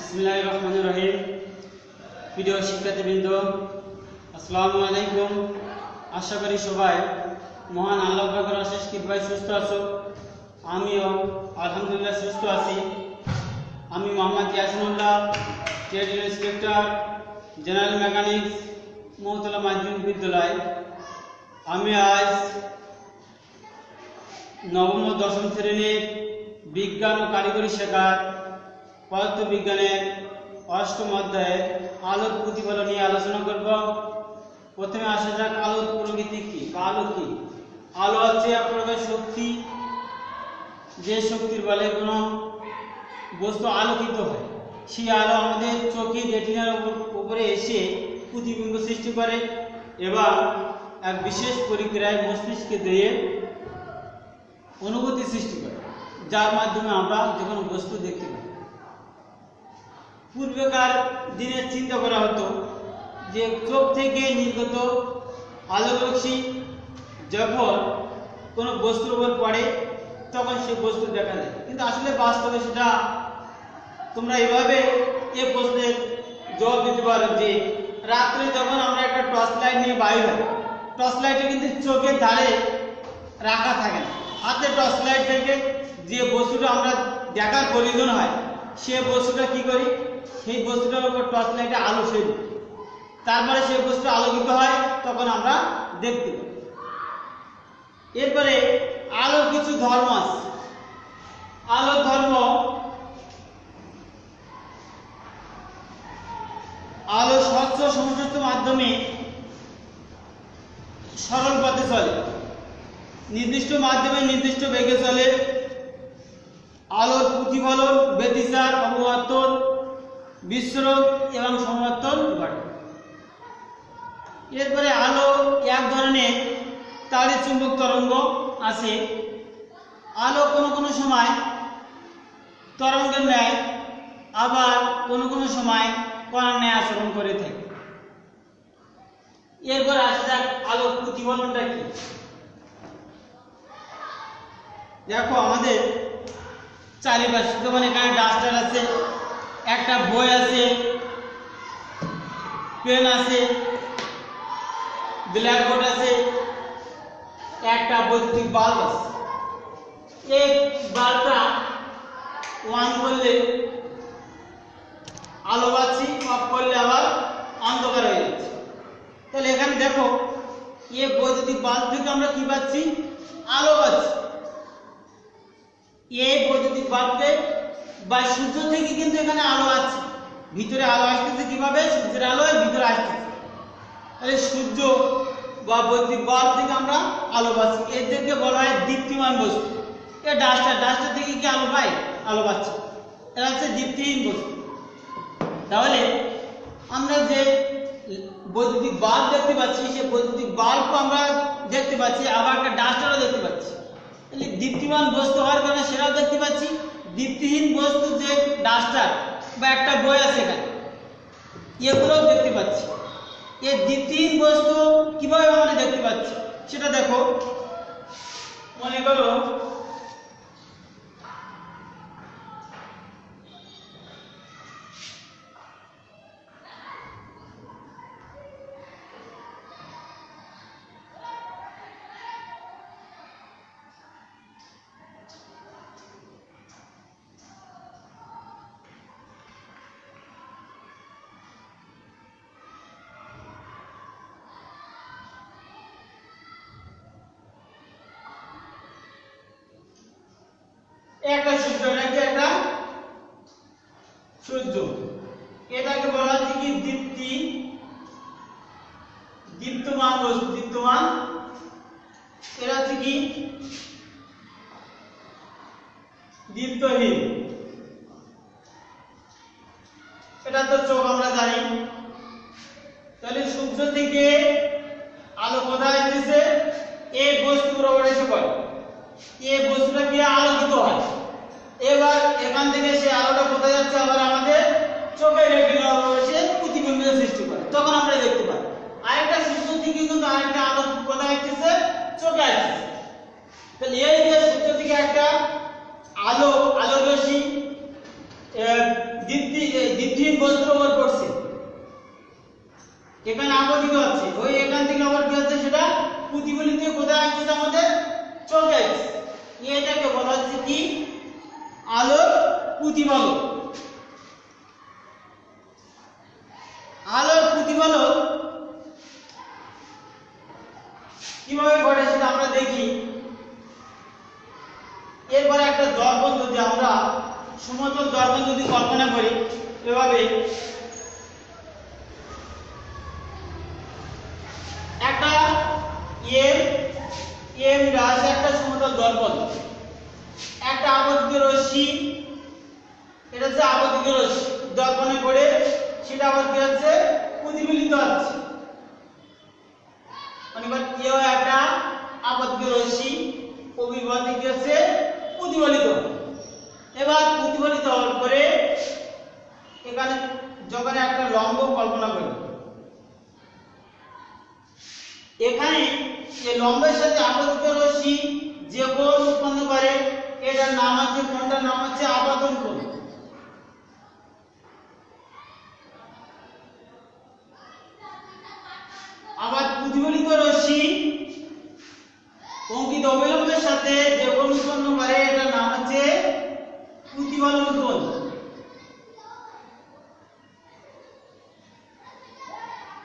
বিসমিল্লাহ রহমান রহিম। প্রিয় শিক্ষার্থীবৃন্দ, আসসালামু আলাইকুম। আশা করি সবাই মহান আল্লাহ পাকের অশেষ কৃপায় সুস্থ আছো। আমিও আলহামদুলিল্লাহ সুস্থ আছি। আমি Mohammad Yasinullah, trade inspector, general mechanics, Mohatala মাধ্যমিক বিদ্যালয়। আমি আজ নবম দশম শ্রেণির বিজ্ঞান ও কারিগরি শাখার পদার্থ বিজ্ঞানের অষ্টম অধ্যায়ে আলোক প্রতিফলন নিয়ে আলোচনা করব। প্রথমে আসা যাক আলোক প্রকৃতি কি? বা আলো কি? আলো হচ্ছে এক শক্তি। যে শক্তির বলে কোনো বস্তু আলোকিত হয়, সেই আলো আমাদের চোখে রেটিনার উপরে এসে প্রতিবিম্ব সৃষ্টি করে এবং এক বিশেষ প্রক্রিয়ায় মস্তিষ্কে দিয়ে অনুভূতি সৃষ্টি করে, যার মাধ্যমে আমরা যে কোনো বস্তু দেখতে পাই। পূর্বেকার দিনে চিন্তা করা হতো যে চোখ থেকে নির্গত আলোকরশ্মি যখন কোনো বস্তুর উপর পড়ে, তখন সেই বস্তু দেখা যায়। কিন্তু আসলে বাস্তবে সেটা তোমরা এভাবে এ প্রশ্নের জবাব দিতে পারো যে রাত্রে যখন আমরা একটা টর্চ লাইট নিয়ে বাইর হই টর্চ লাইটে কিন্তু চোখের ধারে রাখা থাকে না। হাতে টর্চ লাইট থেকে যে বস্তুটা আমরা দেখার প্রয়োজন হয়, সে বস্তুটা কি করি? সেই বস্তুটার উপর টর্চ লাইটে আলো সেরি তারপরে সেই বস্তু আলোকিত হয়, তখন আমরা দেখতে পাই। এরপরে আলোর কিছু ধর্ম আছে। আলোর ধর্ম, আলো স্বচ্ছ সমস্ত মাধ্যমে সরল পথে চলে। নির্দিষ্ট মাধ্যমে নির্দিষ্ট বেগে চলে। আলোর প্রতিফলন, ব্যতিচার, অপবর্তন বিস্ফোরণ এবং সমর্থন ঘটে। এরপরে আলো এক ধরনের তাড়ি চুম্বক তরঙ্গ আছে। আলো কোনো কোনো সময় তরঙ্গের ন্যায় আবার কোনো কোনো সময় কণার ন্যায় আচরণ করে থাকে। এরপর আসা যাক আলোর প্রতিফলনটা কি? দেখো আমাদের চারিপাশে যেমন এখানে ডাস্টার আছে একটা বই আছে, পেন আছে, ব্ল্যাকবোর্ড আছে, একটা বৈদ্যুতিক বাল্ব আছে। এই বাল্বটা অন করলে, আলো পাচ্ছি অফ করলে আবার অন্ধকার হয়ে যাচ্ছে। তাহলে এখানে দেখো এ বৈদ্যুতিক বাল্ব থেকে আমরা কি পাচ্ছি? আলো পাচ্ছি। এই বৈদ্যুতিক বাল্বে বা সূর্য থেকে কিন্তু এখানে আলো আসছে। ভিতরে আলো আসতেছে কীভাবে? সূর্যের আলো ভিতরে আসতেছে। তাহলে সূর্য বা বৈদ্যুতিক বাল্ব থেকে আমরা আলো পাচ্ছি। এদেরকে বলা হয় দীপ্তিমান বস্তু। এ ডাস্টার ডাস্টার থেকে কি আলো পাই আলো পাচ্ছে। এরা হচ্ছে দীপ্তিহীন বস্তু। তাহলে আমরা যে বৈদ্যুতিক বাল্ব দেখতে পাচ্ছি, সেই বৈদ্যুতিক বাল্ব আমরা দেখতে পাচ্ছি, আবার একটা ডাস্টারও দেখতে পাচ্ছি। তাহলে দীপ্তিমান বস্তু হওয়ার কারণে সেটাও দেখতে পাচ্ছি। দীপ্তিহীন বস্তু যে ডাস্টার বা একটা বই আছে এখানে, এগুলোও দেখতে পাচ্ছি। এই দীপ্তিহীন বস্তু কীভাবে আমরা দেখতে পাচ্ছি, সেটা দেখো। মনে করো একটা সূর্য নাকি একটা সূর্য। এটাকে বলা হচ্ছে কি? দীপ্তি। দীপ্তমান বস্তু, দীপ্তমান। এটা হচ্ছে কি? দীপ্তহীন। এটা তো চোখ আমরা জানি। তাহলে সূর্য থেকে আলো কোথায় আসতেছে এই বস্তুর উপর এসে পড়ে এই বস্তুটা কি আলোকিত হয় এবার এখান থেকে সে আলোটা কোথায় যাচ্ছে আবার আমাদের চোখের রেটিনা এসে প্রতিবিম্বের সৃষ্টি করে। তখন আমরা দেখতে পাই, আরেকটা সূর্য থেকে কিন্তু আরেকটা আলো কোথায় আসতেছে চোখে আসতেছে। তাহলে এই যে সূর্য থেকে একটা আলো আলো রশ্মি দীপ্তি কৃত্রিম বস্তুর উপর পড়ছে। এখানে আপতিত আছে ওই এখান থেকে আবার কি হচ্ছে সেটা? প্রতিফলিত কোথায় আসছে আমাদের চোখে। আসছে এটাকে বলা হচ্ছে কি? আলোর প্রতিফলন আলোর প্রতিফলন কীভাবে ঘটে সেটা আমরা দেখি এরপরে একটা দর্পণ যদি আমরা সমতল দর্পণ যদি কল্পনা করি এভাবে একটা এম এম রাজ একটা দর্পণ একটা আবদ্ধ রশ্মি, এটা হচ্ছে আবদ্ধ রশ্মি। দর্পণে করে সেটা আবার কি হচ্ছে? প্রতিফলিত হচ্ছে। কেউ একটা আবদ্ধ রশ্মি অভিভাবক কি হচ্ছে? প্রতিফলিত এবার প্রতিফলিত হওয়ার পরে এখানে যখন একটা লম্ব কল্পনা করি, এখানে এই লম্বের সাথে আবদ্ধ রশ্মি যে কোণ উৎপন্ন করে এটার নাম আছে, কোনটার নাম হচ্ছে আপাতন কোণ আবার প্রতিফলিত রশ্মি অঙ্কিত অবিলম্বের সাথে যে কোণ উৎপন্ন করে, এটার নাম হচ্ছে প্রতিফলন কোণ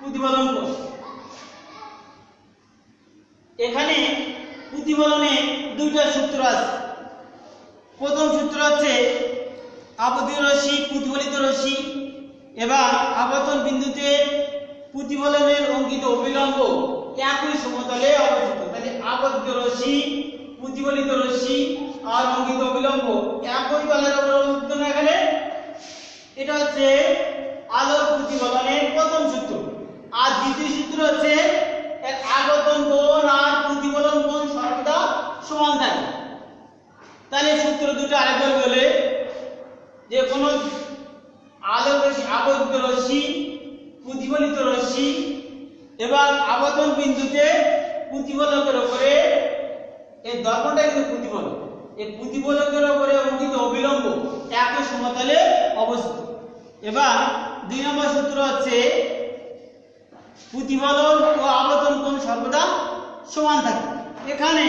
প্রতিফলন কোণ এখানে প্রতিফলনে দুইটা সূত্র আছে। প্রথম সূত্র হচ্ছে আপতিত রশ্মি, প্রতিফলিত রশ্মি এবং আবর্তন বিন্দুতে প্রতিফলনের অঙ্কিত অবিলম্ব একই সমতলে অবস্থিত। তাহলে আবদ্ধ রশ্মি, প্রতিফলিত রশ্মি আর অঙ্কিত অবিলম্ব একই তলের উপর অবস্থিত না এখানে? এটা হচ্ছে আলোর প্রতিফলনের প্রথম সূত্র। আর দ্বিতীয় সূত্র হচ্ছে আগতন কোণ আর প্রতিফলন কোণ সমান থাকে। তাহলে সূত্র দুটো আরেকবার বলে যে কোনো আলো রশ্মি আবদ্ধ রশ্মি, প্রতিফলিত রশ্মি এবং আবর্তন বিন্দুতে প্রতিফলকের উপরে এই দর্পণটা কিন্তু প্রতিফলক। এই প্রতিফলকের উপরে অঙ্কিত অবিলম্ব একই সমতলে অবস্থিত। এবার দুই নম্বর সূত্র হচ্ছে প্রতিফলন ও আবর্তন কোণ সর্বদা সমান থাকে। এখানে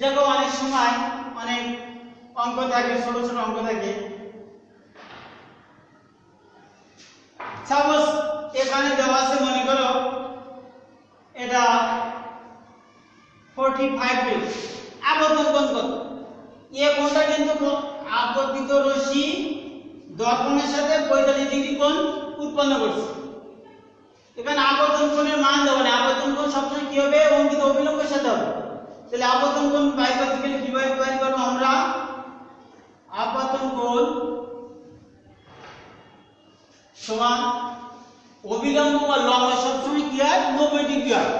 দেখো অনেক সময় অনেক অঙ্ক থাকে, ছোট ছোট অঙ্ক থাকে। সাপোজ এখানে দেওয়া আছে, মনে করো, এটা 45 ডিগ্রি আবর্তন কোণ কত? এ কোণটা কিন্তু আবর্তিত রশ্মি দর্পণের সাথে 45 ডিগ্রি কোণ উৎপন্ন করছে। এখানে আবর্তন কোণের মান দেবো না আবর্তন কোণ সবসময় কি হবে? অঙ্কিত অবিলম্বের হবে তাহলে আবর্তন কোণ বাই করতে গেলে কীভাবে বাইর করব আমরা? আবর্তন কোণ সমান অবিলম্ব বা লম্ব সবসময় কি হয়? নব্বই ডিগ্রি হয়?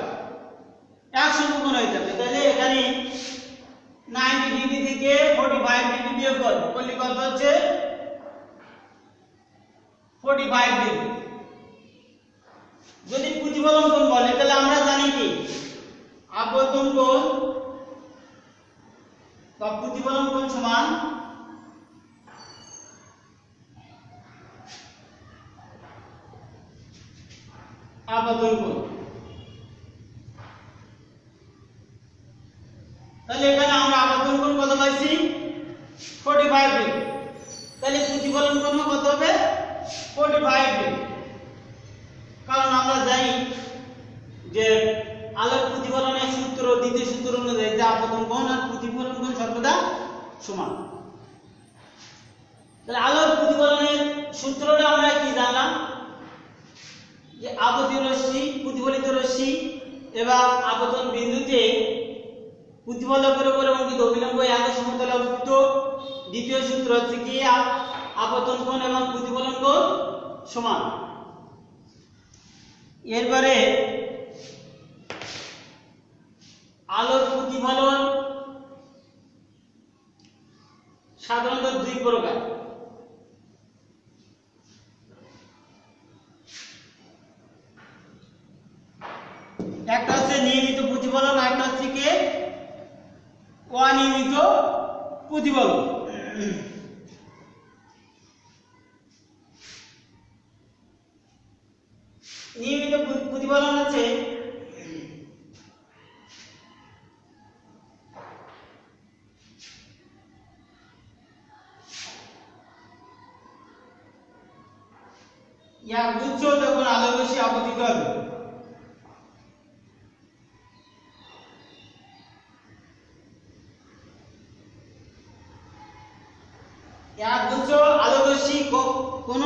একশো কোণ হয়ে যাবে। তাহলে এখানে নাইনটি ডিগ্রি থেকে ফোর্টি ফাইভ ডিগ্রি বিয়োগ করব করলে কত হচ্ছে? ফোর্টি ফাইভ ডিগ্রি যদি প্রতিফলন কোণ বলে, তাহলে আমরা জানি কি? আবর্তন কোণ প্রতিফলন কোণ সমান সমান। তাহলে আলোর প্রতিফলনের সূত্রটা আমরা কি জানলাম? যে আপতি রশ্মি, প্রতিফলিত রশ্মি এবং আপতন বিন্দুতে প্রতিফলকের উপরে অঙ্কিত অবিলম্ব একই সমতলে অবস্থিত দ্বিতীয় সূত্র হচ্ছে কি? আপতন কোণ এবং প্রতিফলন কোণ সমান। এরপরে আলোর প্রতিফলন সাধারণত দুই প্রকার। একটা হচ্ছে নিয়মিত প্রতিফলন একটা হচ্ছে কি? অনিয়মিত প্রতিফলন নিয়মিত প্র- প্রতিফলন আছে এক গুচ্ছ যখন আলো বেশি আপতিত হবে এক গুচ্ছ আলো বেশি কোন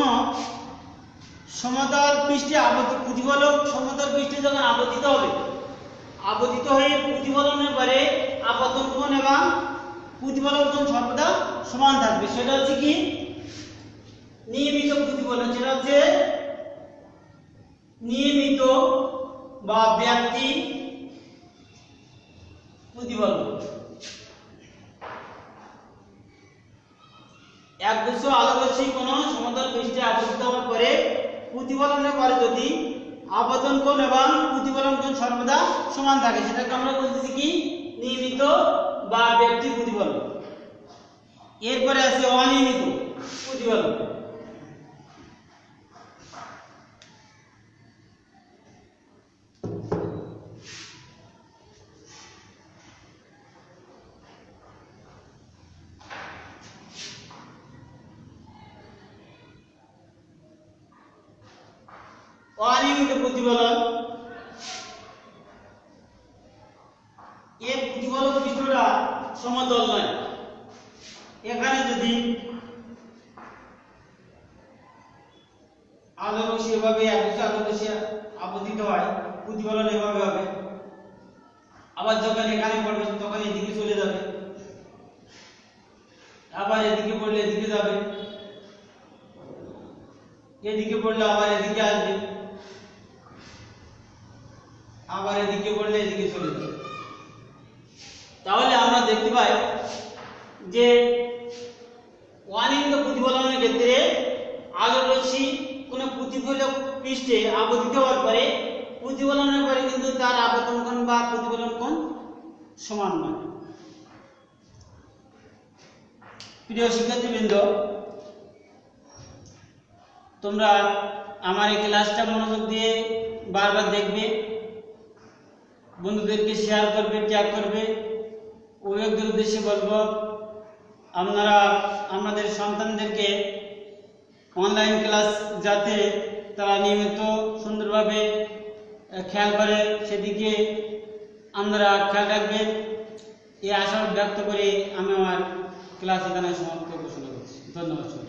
সমতল পৃষ্ঠে আবদ্ধ প্রতিফলক সমতল পৃষ্ঠে যখন আবদ্ধিত হবে আবদ্ধিত হয়ে প্রতিফলনের পরে আপতন কোণ এবং প্রতিফলন কোণ সর্বদা সমান থাকবে। সেটা হচ্ছে কি? নিয়মিত প্রতিফলন। সেটা হচ্ছে নিয়মিত বা ব্যক্তি প্রতিফলন গুচ্ছ আলোকরশ্মি কোন সমতল পৃষ্ঠে আবর্তিত হওয়ার পরে প্রতিফলনের পরে যদি আবেদন কোণ এবং প্রতিফলন কোণ সর্বদা সমান থাকে, সেটাকে আমরা বলতেছি কি? নিয়মিত বা ব্যক্তি প্রতিফলন এরপরে আছে অনিয়মিত প্রতিফলন অনিয়মিত প্রতিফলন এর প্রতিফলন পৃষ্ঠটা সমতল নয়। এখানে যদি আলো এভাবে আলো রশ্মি আপতিত হয়, প্রতিফলন এভাবে হবে। আবার যখন এখানে পড়বে, তখন এদিকে চলে যাবে। আবার এদিকে পড়লে এদিকে যাবে। এদিকে পড়লে আবার এদিকে আসবে। আবার এদিকে পড়লে এদিকে চলে যাবে। তাহলে আমরা দেখতে পাই যে অনিয়মিত প্রতিফলনের ক্ষেত্রে আলোর রশ্মি কোন প্রতিফলক পৃষ্ঠে আবদ্ধিত হওয়ার পরে প্রতিফলনের পরে কিন্তু তার আবর্তন কোণ বা প্রতিফলন কোণ সমান নয়। প্রিয় শিক্ষার্থীবৃন্দ, তোমরা আমার এই ক্লাসটা মনোযোগ দিয়ে বারবার দেখবে। বন্ধুদেরকে শেয়ার করবে ট্যাগ করবে। অভিভাবকদের উদ্দেশ্যে বলব, আপনারা আমাদের সন্তানদেরকে অনলাইন ক্লাস যাতে তারা নিয়মিত সুন্দরভাবে খেয়াল করে, সেদিকে আপনারা খেয়াল রাখবেন। এই আশা ব্যক্ত করে আমি আমার ক্লাস এখানে সমাপ্ত ঘোষণা করছি। ধন্যবাদ।